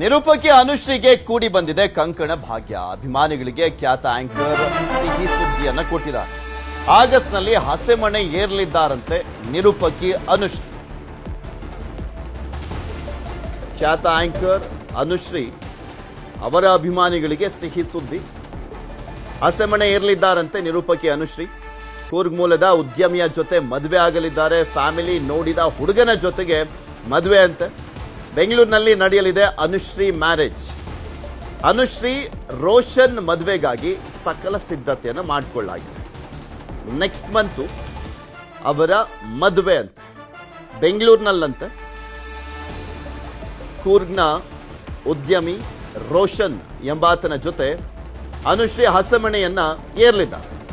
ನಿರೂಪಕಿ ಅನುಶ್ರೀಗೆ ಕೂಡಿ ಬಂದಿದೆ ಕಂಕಣ ಭಾಗ್ಯ. ಅಭಿಮಾನಿಗಳಿಗೆ ಖ್ಯಾತ ಆಂಕರ್ ಸಿಹಿ ಸುದ್ದಿಯನ್ನ ಕೊಟ್ಟಿದ್ದಾರೆ. ಆಗಸ್ಟ್ನಲ್ಲಿ ಹಸೆಮಣೆ ಏರಲಿದ್ದಾರಂತೆ ನಿರೂಪಕಿ ಅನುಶ್ರೀ. ಖ್ಯಾತ ಆಂಕರ್ ಅನುಶ್ರೀ ಅವರ ಅಭಿಮಾನಿಗಳಿಗೆ ಸಿಹಿ ಸುದ್ದಿ. ಹಸೆಮಣೆ ಏರಲಿದ್ದಾರಂತೆ ನಿರೂಪಕಿ ಅನುಶ್ರೀ. ಕೂರ್ಗ್ ಮೂಲದ ಉದ್ಯಮಿಯ ಜೊತೆ ಮದುವೆ ಆಗಲಿದ್ದಾರೆ. ಫ್ಯಾಮಿಲಿ ನೋಡಿದ ಹುಡುಗನ ಜೊತೆಗೆ ಮದುವೆ ಅಂತೆ. ಬೆಂಗಳೂರಿನಲ್ಲಿ ನಡೆಯಲಿದೆ ಅನುಶ್ರೀ ಮ್ಯಾರೇಜ್. ಅನುಶ್ರೀ ರೋಷನ್ ಮದುವೆಗಾಗಿ ಸಕಲ ಸಿದ್ಧತೆಯನ್ನು ಮಾಡಿಕೊಳ್ಳಾಗಿದೆ. ನೆಕ್ಸ್ಟ್ ಮಂತು ಅವರ ಮದುವೆ ಅಂತ. ಬೆಂಗಳೂರಿನಲ್ಲಂತೆ. ಕೂರ್ಗ್ನ ಉದ್ಯಮಿ ರೋಷನ್ ಎಂಬಾತನ ಜೊತೆ ಅನುಶ್ರೀ ಹಸಮಣೆಯನ್ನ ಏರ್ಲಿದ್ದಾರೆ.